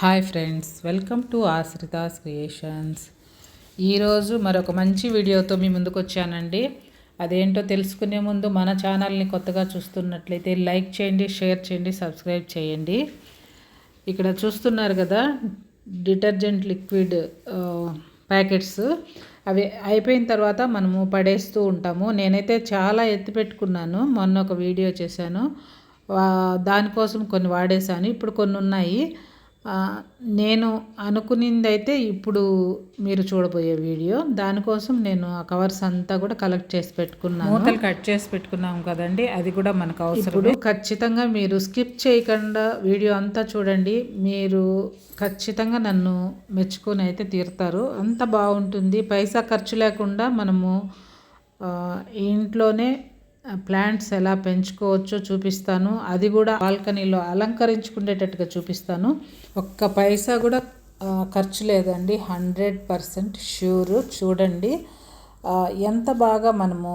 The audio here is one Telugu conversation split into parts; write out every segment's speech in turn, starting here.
Hi friends welcome to Ashrita's creations. ఈరోజు మరొక మంచి వీడియోతో మీ ముందుకు వచ్చానండి. అదేంటో తెలుసుకునే ముందు మన ఛానల్ని కొత్తగా చూస్తున్నట్లయితే లైక్ చేయండి షేర్ చేయండి సబ్స్క్రైబ్ చేయండి. ఇక్కడ చూస్తున్నారు కదా డిటర్జెంట్ లిక్విడ్ ప్యాకెట్స్. అవి అయిపోయిన తర్వాత మనము పడేస్తూ ఉంటాము. నేనైతే చాలా ఎత్తి పెట్టుకున్నాను. మొన్న ఒక వీడియో చేశాను. దానికోసం కొన్ని వాడేశాను. ఇప్పుడు కొన్ని ఉన్నాయి నేను అనుకునింది అయితే ఇప్పుడు మీరు చూడబోయే వీడియో. దానికోసం నేను ఆ కవర్స్ అంతా కూడా కలెక్ట్ చేసి పెట్టుకున్నాను. మూతలు కట్ చేసి పెట్టుకున్నాం కదండి. అది కూడా మనకు అవసరం ఖచ్చితంగా మీరు స్కిప్ చేయకుండా వీడియో అంతా చూడండి. మీరు ఖచ్చితంగా నన్ను మెచ్చుకొని అయితే తీరుతారు. అంత బాగుంటుంది. పైసా ఖర్చు లేకుండా మనము ఇంట్లోనే ప్లాంట్స్ ఎలా పెంచుకోవచ్చో చూపిస్తాను. అది కూడా బాల్కనీలో అలంకరించుకునేటట్టుగా చూపిస్తాను. ఒక్క పైసా కూడా ఖర్చు లేదండి. హండ్రెడ్ పర్సెంట్ ష్యూర్ చూడండి ఎంత బాగా మనము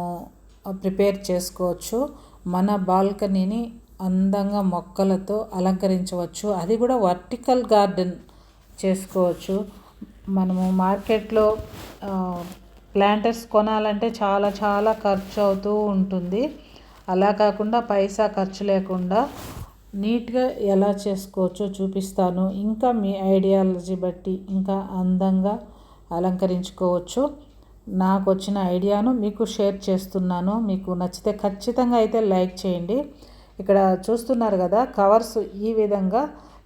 ప్రిపేర్ చేసుకోవచ్చు. మన బాల్కనీని అందంగా మొక్కలతో అలంకరించవచ్చు. అది కూడా వర్టికల్ గార్డెన్ చేసుకోవచ్చు. మనము మార్కెట్లో ప్లాంటర్స్ కొనాలంటే చాలా చాలా ఖర్చు అవుతూ ఉంటుంది. అలా కాకుండా పైసా ఖర్చు లేకుండా నీట్గా ఎలా చేసుకోవచ్చో చూపిస్తాను. ఇంకా మీ ఐడియాలజీ బట్టి ఇంకా అందంగా అలంకరించుకోవచ్చు. నాకు వచ్చిన ఐడియాను మీకు షేర్ చేస్తున్నాను. మీకు నచ్చితే ఖచ్చితంగా అయితే లైక్ చేయండి. ఇక్కడ చూస్తున్నారు కదా కవర్స్ ఈ విధంగా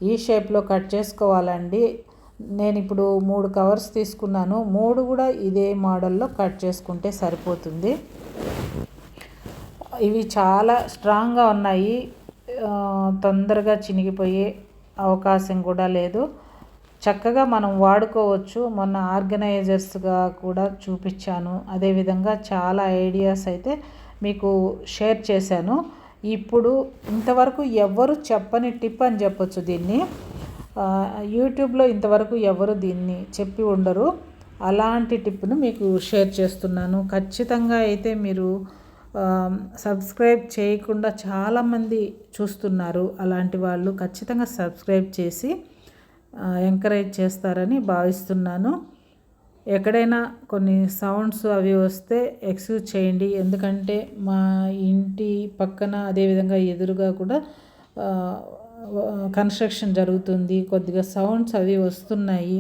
ఈ షేప్లో కట్ చేసుకోవాలండి. నేను ఇప్పుడు మూడు కవర్స్ తీసుకున్నాను. మూడు కూడా ఇదే మోడల్లో కట్ చేసుకుంటే సరిపోతుంది. ఇవి చాలా స్ట్రాంగ్గా ఉన్నాయి. తొందరగా చినిగిపోయే అవకాశం కూడా లేదు. చక్కగా మనం వాడుకోవచ్చు. మొన్న ఆర్గనైజర్స్గా కూడా చూపించాను. అదేవిధంగా చాలా ఐడియాస్ అయితే మీకు షేర్ చేశాను. ఇప్పుడు ఇంతవరకు ఎవ్వరు చెప్పని టిప్ అని చెప్పొచ్చు దీన్ని. యూట్యూబ్లో ఇంతవరకు ఎవరు దీన్ని చెప్పి ఉండరు. అలాంటి టిప్ను మీకు షేర్ చేస్తున్నాను. ఖచ్చితంగా అయితే మీరు సబ్స్క్రైబ్ చేయకుండా చాలామంది చూస్తున్నారు. అలాంటి వాళ్ళు ఖచ్చితంగా సబ్స్క్రైబ్ చేసి ఎంకరేజ్ చేస్తారని భావిస్తున్నాను. ఎక్కడైనా కొన్ని సౌండ్స్ అవి వస్తే ఎక్స్క్యూజ్ చేయండి. ఎందుకంటే మా ఇంటి పక్కన అదేవిధంగా ఎదురుగా కూడా కన్స్ట్రక్షన్ జరుగుతుంది కొద్దిగా సౌండ్స్ అవి వస్తున్నాయి.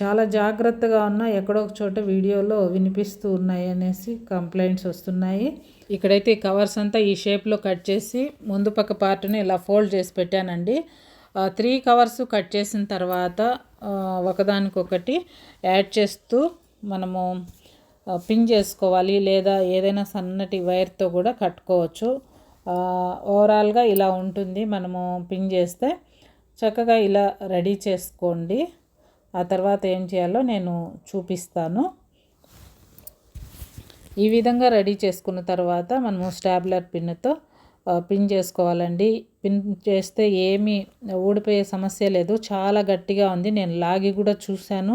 చాలా జాగ్రత్తగా ఉన్నా ఎక్కడో ఒక చోట వీడియోలో వినిపిస్తూ ఉన్నాయి అనేసి కంప్లైంట్స్ వస్తున్నాయి. ఇక్కడైతే కవర్స్ అంతా ఈ షేప్లో కట్ చేసి ముందు పక్క పార్ట్ని ఇలా ఫోల్డ్ చేసి పెట్టానండి. త్రీ కవర్స్ కట్ చేసిన తర్వాత ఒకదానికొకటి యాడ్ చేస్తూ మనము పిన్ చేసుకోవాలి లేదా ఏదైనా సన్నటి వైర్తో కూడా కట్టుకోవచ్చు. ఓవరాల్గా ఇలా ఉంటుంది. మనము పిన్ చేస్తే చక్కగా ఇలా రెడీ చేసుకోండి. ఆ తర్వాత ఏం చేయాలో నేను చూపిస్తాను. ఈ విధంగా రెడీ చేసుకున్న తర్వాత మనము స్టాబ్లర్ పిన్తో పిన్ చేసుకోవాలండి. పిన్ చేస్తే ఏమీ ఊడిపోయే సమస్య లేదు. చాలా గట్టిగా ఉంది. నేను లాగి కూడా చూశాను.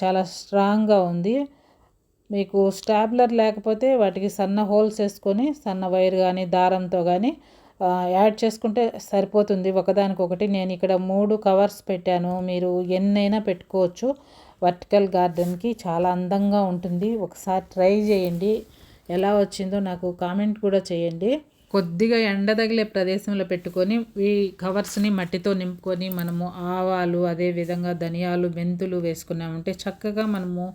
చాలా స్ట్రాంగ్గా ఉంది. మీకు స్టాబ్లర్ లేకపోతే వాటికి సన్న హోల్స్ వేసుకొని సన్న వైర్ కానీ దారంతో కానీ యాడ్ చేసుకుంటే సరిపోతుంది. ఒకదానికొకటి నేను ఇక్కడ మూడు కవర్స్ పెట్టాను. మీరు ఎన్నైనా పెట్టుకోవచ్చు. వర్టికల్ గార్డెన్కి చాలా అందంగా ఉంటుంది. ఒకసారి ట్రై చేయండి. ఎలా వచ్చిందో నాకు కామెంట్ కూడా చేయండి. కొద్దిగా ఎండ తగిలే ప్రదేశంలో పెట్టుకొని ఈ కవర్స్ని మట్టితో నింపుకొని మనము ఆవాలు అదేవిధంగా ధనియాలు మెంతులు వేసుకున్నామంటే చక్కగా మనము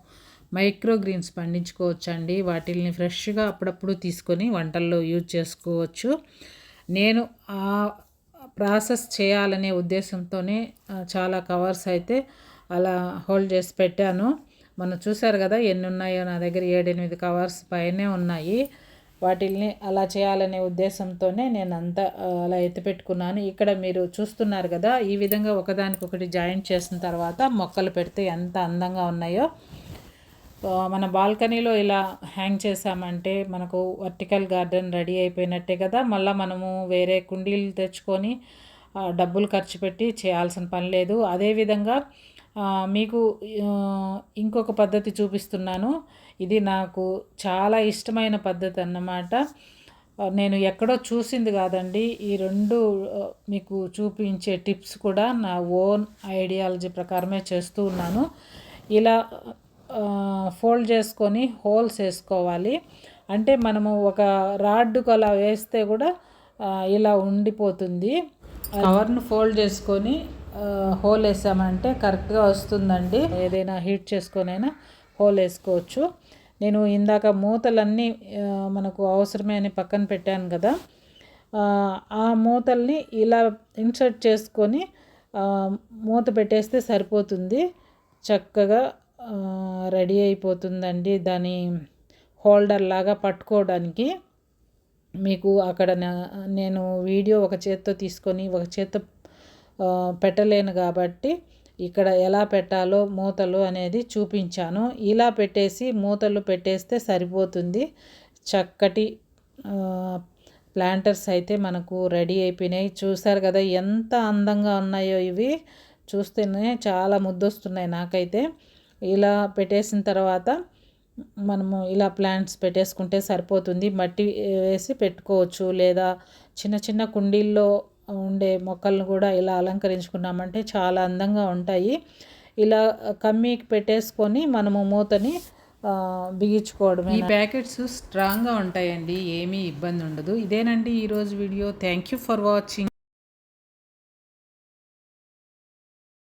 మైక్రోగ్రీన్స్ పండించుకోవచ్చండి. వాటిల్ని ఫ్రెష్గా అప్పుడప్పుడు తీసుకొని వంటల్లో యూజ్ చేసుకోవచ్చు. నేను ఆ ప్రాసెస్ చేయాలనే ఉద్దేశంతోనే చాలా కవర్స్ అయితే అలా హోల్డ్ చేసి పెట్టాను. మనం చూసారు కదా ఎన్ని ఉన్నాయో నా దగ్గర ఏడెనిమిది కవర్స్ పైనే ఉన్నాయి. వాటిల్ని అలా చేయాలనే ఉద్దేశంతోనే నేను అంతా అలా ఎత్తిపెట్టుకున్నాను ఇక్కడ మీరు చూస్తున్నారు కదా ఈ విధంగా ఒకదానికొకటి జాయింట్ చేసిన తర్వాత మొక్కలు పెడితే ఎంత అందంగా ఉన్నాయో. మన బాల్కనీలో ఇలా హ్యాంగ్ చేసామంటే మనకు వర్టికల్ గార్డెన్ రెడీ అయిపోయినట్టే కదా. మళ్ళీ మనము వేరే కుండీలు తెచ్చుకొని డబ్బులు ఖర్చు పెట్టి చేయాల్సిన పని లేదు. అదేవిధంగా మీకు ఇంకొక పద్ధతి చూపిస్తున్నాను. ఇది నాకు చాలా ఇష్టమైన పద్ధతి అన్నమాట. నేను ఎక్కడో చూసింది కాదండి. ఈ రెండు మీకు చూపించే టిప్స్ కూడా నా ఓన్ ఐడియాలజీ ప్రకారమే చేస్తూ ఉన్నాను. ఇలా ఫోల్డ్ చేసుకొని హోల్స్ వేసుకోవాలి. అంటే మనము ఒక రాడ్కు అలా వేస్తే కూడా ఇలా ఉండిపోతుంది. కవర్ను ఫోల్డ్ చేసుకొని హోల్ వేసామంటే కరెక్ట్గా వస్తుందండి. ఏదైనా హీట్ చేసుకొనైనా హోల్ వేసుకోవచ్చు. నేను ఇందాక మూతలన్నీ మనకు అవసరమే అని పక్కన పెట్టాను కదా. ఆ, మూతల్ని ఇలా ఇన్సర్ట్ చేసుకొని మూత పెట్టేస్తే సరిపోతుంది. చక్కగా రెడీ అయిపోతుందండి దాని హోల్డర్ లాగా పట్టుకోవడానికి. మీకు అక్కడ నేను వీడియో ఒక చేత్తో తీసుకొని ఒక చేత్తో పెట్టలేను కాబట్టి ఇక్కడ ఎలా పెట్టాలో మూతలు అనేది చూపించాను. ఇలా పెట్టేసి మూతలు పెట్టేస్తే సరిపోతుంది. చక్కటి ప్లాంటర్స్ అయితే మనకు రెడీ అయిపోయినాయి. చూసారు కదా ఎంత అందంగా ఉన్నాయో ఇవి. చూస్తేనే చాలా ముద్దొస్తున్నాయి నాకైతే. ఇలా పెట్టేసిన తర్వాత మనము ఇలా ప్లాంట్స్ పెట్టేసుకుంటే సరిపోతుంది. మట్టి వేసి పెట్టుకోవచ్చు. లేదా చిన్న చిన్న కుండీల్లో ఉండే మొక్కలను కూడా ఇలా అలంకరించుకున్నామంటే చాలా అందంగా ఉంటాయి. ఇలా కమ్మీకి పెట్టేసుకొని మనము మూతని బిగించుకోవడం ఈ ప్యాకెట్స్ స్ట్రాంగ్గా ఉంటాయండి. ఏమీ ఇబ్బంది ఉండదు. ఇదేనండి ఈరోజు video. Thank you for watching.